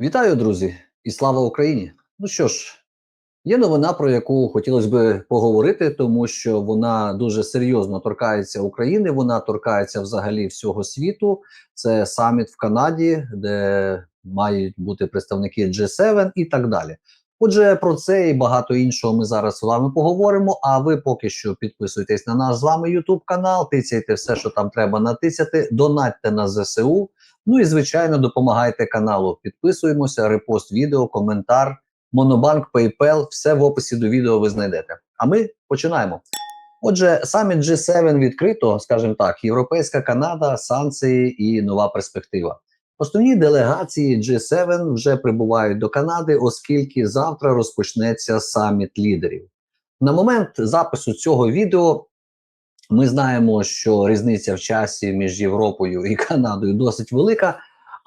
Вітаю, друзі, і слава Україні! Ну що ж, є новина, про яку хотілося би поговорити, тому що вона дуже серйозно торкається України. Вона торкається взагалі всього світу. Це саміт в Канаді, де мають бути представники G7 і так далі. Отже, про це і багато іншого ми зараз з вами поговоримо. А ви поки що підписуйтесь на наш з вами YouTube канал, тицяйте все, що там треба натисяти, донатьте на ЗСУ. Ну і звичайно, допомагайте каналу. Підписуємося, репост відео, коментар, Монобанк, PayPal, все в описі до відео ви знайдете. А ми починаємо. Отже, саміт G7 відкрито, скажімо так, Європейська Канада, санкції і нова перспектива. Основні делегації G7 вже прибувають до Канади, оскільки завтра розпочнеться саміт лідерів. На момент запису цього відео ми знаємо, що різниця в часі між Європою і Канадою досить велика,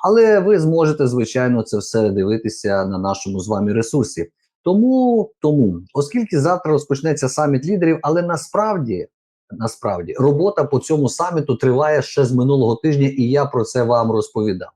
але ви зможете, звичайно, це все дивитися на нашому з вами ресурсі. Тому, тому, оскільки завтра розпочнеться саміт лідерів, але насправді, насправді робота по цьому саміту триває ще з минулого тижня, і я про це вам розповідав.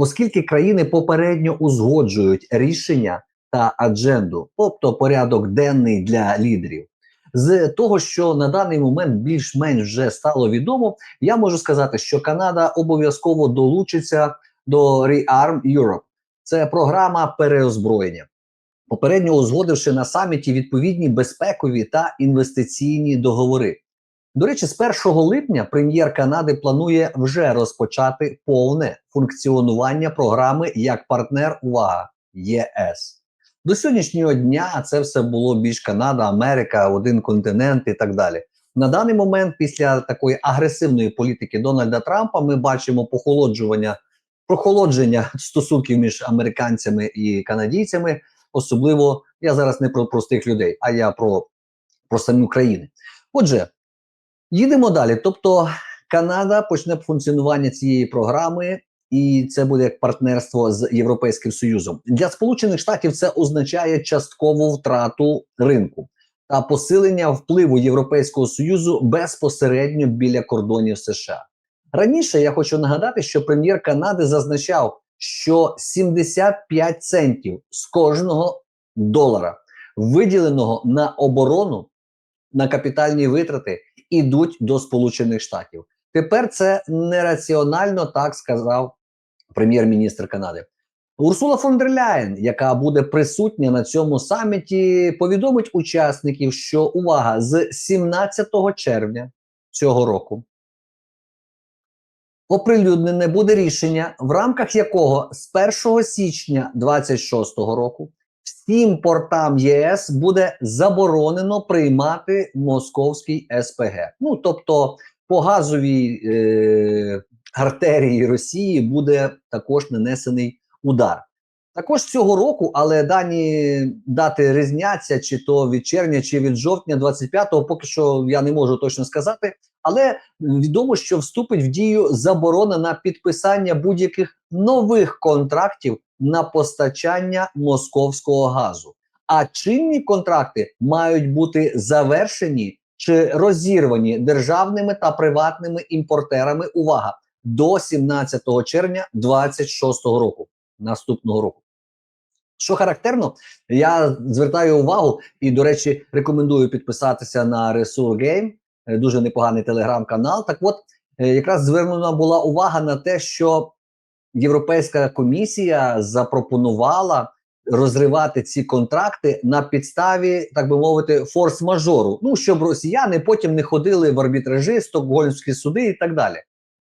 Оскільки країни попередньо узгоджують рішення та адженду, тобто порядок денний для лідерів. З того, що на даний момент більш-менш вже стало відомо, я можу сказати, що Канада обов'язково долучиться до Rearm Europe. Це програма переозброєння, попередньо узгодивши на саміті відповідні безпекові та інвестиційні договори. До речі, з 1 липня прем'єр Канади планує вже розпочати повне функціонування програми як партнер увага ЄС. До сьогоднішнього дня це все було більш Канада, Америка, один континент і так далі. На даний момент, після такої агресивної політики Дональда Трампа, ми бачимо похолоджування прохолодження стосунків між американцями і канадійцями. Особливо я зараз не про простих людей, а я про, про самі країни. Отже, їдемо далі. Тобто, Канада почне функціонування цієї програми і це буде як партнерство з Європейським Союзом. Для Сполучених Штатів це означає часткову втрату ринку та посилення впливу Європейського Союзу безпосередньо біля кордонів США. Раніше я хочу нагадати, що прем'єр Канади зазначав, що 75 центів з кожного долара, виділеного на оборону, на капітальні витрати, ідуть до Сполучених Штатів. Тепер це нераціонально так сказав прем'єр-міністр Канади. Урсула фон дер Ляєн, яка буде присутня на цьому саміті, повідомить учасників, що увага з 17 червня цього року оприлюднене буде рішення, в рамках якого з 1 січня 26 року всім портам ЄС буде заборонено приймати московський СПГ. Ну тобто по газовій е, артерії Росії буде також нанесений удар. Також цього року, але дані дати різняться, чи то від червня, чи від жовтня 25-го, поки що я не можу точно сказати. Але відомо, що вступить в дію заборона на підписання будь-яких нових контрактів на постачання московського газу. А чинні контракти мають бути завершені чи розірвані державними та приватними імпортерами. Увага! до 17 червня 26 року наступного року. Що характерно, я звертаю увагу і, до речі, рекомендую підписатися на Game, е, дуже непоганий телеграм-канал. Так от, е, якраз звернена була увага на те, що Європейська комісія запропонувала розривати ці контракти на підставі, так би мовити, форс-мажору. Ну, щоб росіяни потім не ходили в арбітражі, стокгольмські суди і так далі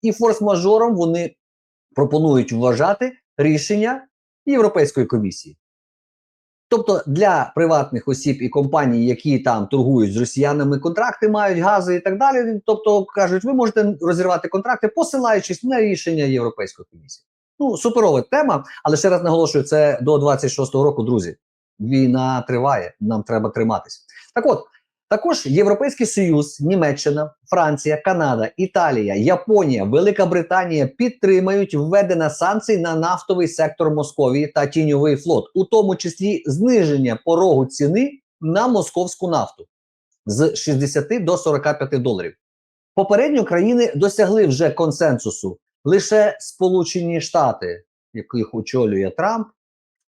і форс-мажором вони пропонують вважати рішення Європейської комісії. Тобто для приватних осіб і компаній, які там торгують з росіянами контракти, мають гази і так далі. Тобто кажуть, ви можете розірвати контракти, посилаючись на рішення Європейської комісії. Ну, суперова тема, але ще раз наголошую, це до 26-го року, друзі. Війна триває, нам треба триматися. Так от, також Європейський Союз, Німеччина, Франція, Канада, Італія, Японія, Велика Британія підтримають введення санкцій на нафтовий сектор Московії та тіньовий флот, у тому числі зниження порогу ціни на московську нафту з 60 до 45 доларів. Попередньо країни досягли вже консенсусу. Лише Сполучені Штати, яких очолює Трамп,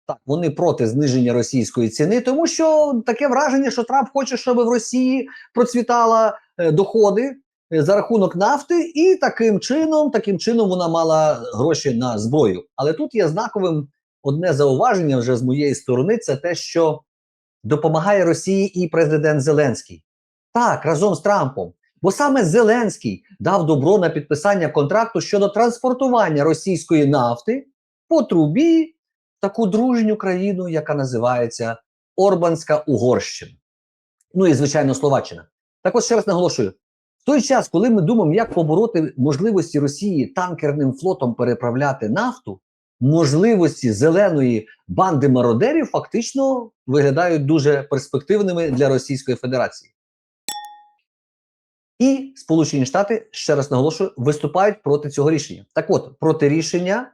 Так, вони проти зниження російської ціни, тому що таке враження, що Трамп хоче, щоб в Росії процвітала е, доходи е, за рахунок нафти, і таким чином, таким чином вона мала гроші на зброю. Але тут є знаковим одне зауваження вже з моєї сторони: це те, що допомагає Росії і президент Зеленський. Так, разом з Трампом. Бо саме Зеленський дав добро на підписання контракту щодо транспортування російської нафти по трубі таку дружню країну, яка називається Орбанська Угорщина. Ну і звичайно, Словаччина. Так от ще раз наголошую: в той час, коли ми думаємо, як побороти можливості Росії танкерним флотом переправляти нафту, можливості зеленої банди мародерів фактично виглядають дуже перспективними для Російської Федерації. І Сполучені Штати, ще раз наголошую, виступають проти цього рішення. Так от, проти рішення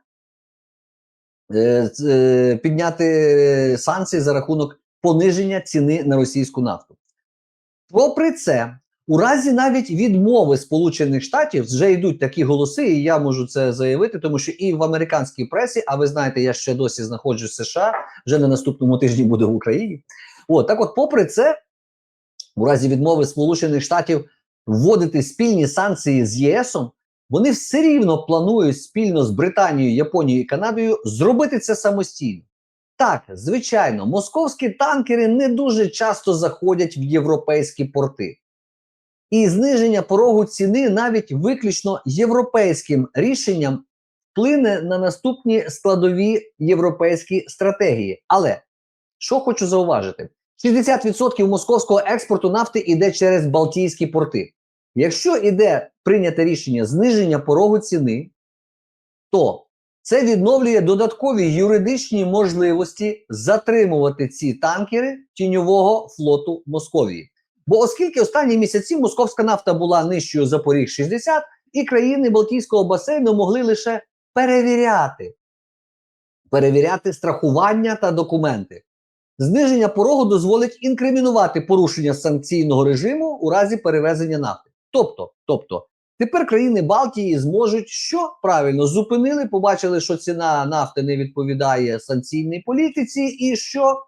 підняти санкції за рахунок пониження ціни на російську нафту. Попри це, у разі навіть відмови Сполучених Штатів вже йдуть такі голоси, і я можу це заявити, тому що і в американській пресі, а ви знаєте, я ще досі знаходжусь в США, вже на наступному тижні буде в Україні. От так, от, попри це, у разі відмови Сполучених Штатів вводити спільні санкції з ЄСом, вони все рівно планують спільно з Британією, Японією і Канадою зробити це самостійно. Так, звичайно, московські танкери не дуже часто заходять в європейські порти. І зниження порогу ціни навіть виключно європейським рішенням вплине на наступні складові європейські стратегії. Але що хочу зауважити: 60% московського експорту нафти йде через Балтійські порти. Якщо йде прийняте рішення зниження порогу ціни, то це відновлює додаткові юридичні можливості затримувати ці танкери тіньового флоту Московії. Бо оскільки останні місяці московська нафта була нижчою за поріг 60, і країни Балтійського басейну могли лише перевіряти, перевіряти страхування та документи. Зниження порогу дозволить інкримінувати порушення санкційного режиму у разі перевезення нафти. Тобто, тобто, тепер країни Балтії зможуть що правильно зупинили, побачили, що ціна нафти не відповідає санкційній політиці, і що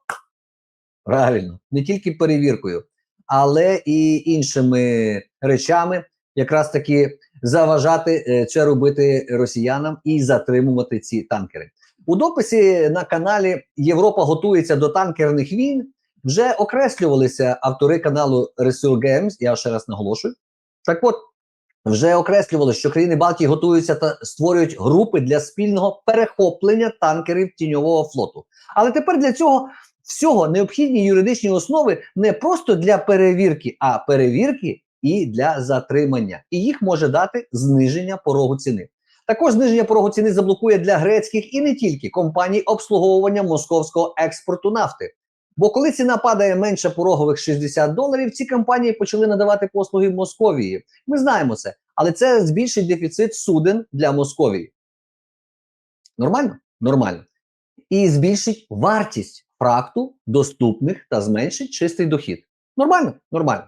правильно, не тільки перевіркою, але і іншими речами, якраз таки заважати е, це робити росіянам і затримувати ці танкери. У дописі на каналі Європа готується до танкерних війн. Вже окреслювалися автори каналу Resurgames, я ще раз наголошую. Так от вже окреслювали, що країни Балтії готуються та створюють групи для спільного перехоплення танкерів тіньового флоту. Але тепер для цього всього необхідні юридичні основи не просто для перевірки, а перевірки і для затримання. І їх може дати зниження порогу ціни. Також зниження порогу ціни заблокує для грецьких і не тільки компаній обслуговування московського експорту нафти. Бо коли ціна падає менше порогових 60 доларів, ці компанії почали надавати послуги Московії. Ми знаємо це, але це збільшить дефіцит суден для Московії. Нормально? Нормально. І збільшить вартість фракту доступних та зменшить чистий дохід. Нормально? Нормально.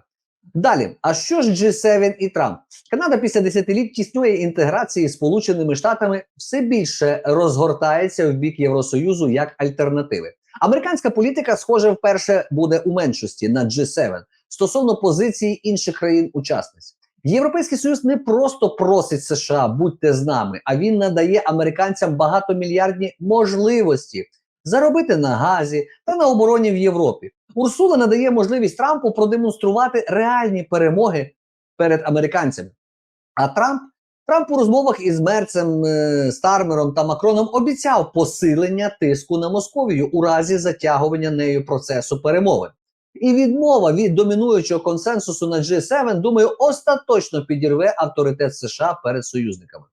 Далі, а що ж G7 і Трамп? Канада після десятиліть тісної інтеграції з Сполученими Штатами все більше розгортається в бік Євросоюзу як альтернативи. Американська політика, схоже, вперше буде у меншості на G7 стосовно позиції інших країн-учасниць. Європейський союз не просто просить США, будьте з нами, а він надає американцям багатомільярдні можливості заробити на газі та на обороні в Європі. Урсула надає можливість Трампу продемонструвати реальні перемоги перед американцями. А Трамп Трамп у розмовах із Мерцем, е, Стармером та Макроном обіцяв посилення тиску на Московію у разі затягування нею процесу перемовин. І відмова від домінуючого консенсусу на G7, думаю, остаточно підірве авторитет США перед союзниками.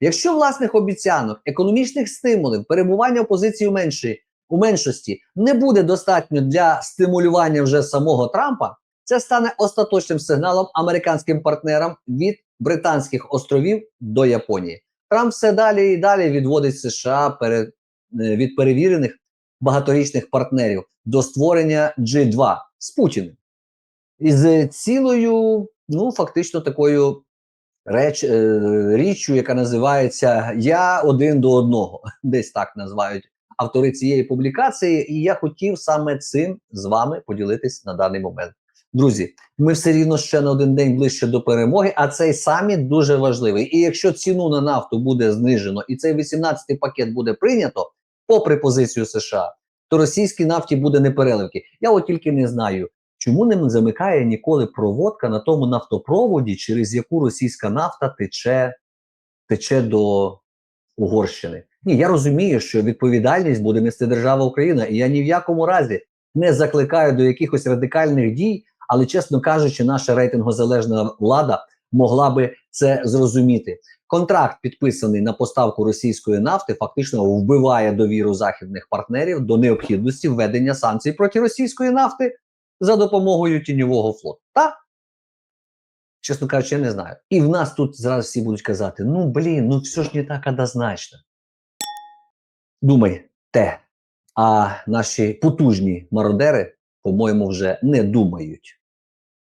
Якщо власних обіцянок, економічних стимулів, перебування опозиції у менші, у меншості не буде достатньо для стимулювання вже самого Трампа, це стане остаточним сигналом американським партнерам від Британських островів до Японії. Трамп все далі і далі відводить США е, від перевірених багаторічних партнерів до створення G2 з Путіним. Із цілою, ну фактично, такою реч, е, річчю, яка називається Я один до одного, десь так називають автори цієї публікації, і я хотів саме цим з вами поділитись на даний момент. Друзі, ми все рівно ще на один день ближче до перемоги, а цей саміт дуже важливий. І якщо ціну на нафту буде знижено, і цей 18-й пакет буде прийнято, попри позицію США, то російській нафті буде непереливки. Я от тільки не знаю, чому не замикає ніколи проводка на тому нафтопроводі, через яку російська нафта тече, тече до Угорщини. Ні, я розумію, що відповідальність буде нести держава Україна, і я ні в якому разі не закликаю до якихось радикальних дій, але чесно кажучи, наша рейтингозалежна влада могла би це зрозуміти. Контракт, підписаний на поставку російської нафти, фактично вбиває довіру західних партнерів до необхідності введення санкцій проти російської нафти за допомогою тіньового флоту. Та чесно кажучи, я не знаю. І в нас тут зараз всі будуть казати: ну блін, ну все ж не так однозначно. Думай те. А наші потужні мародери, по-моєму, вже не думають.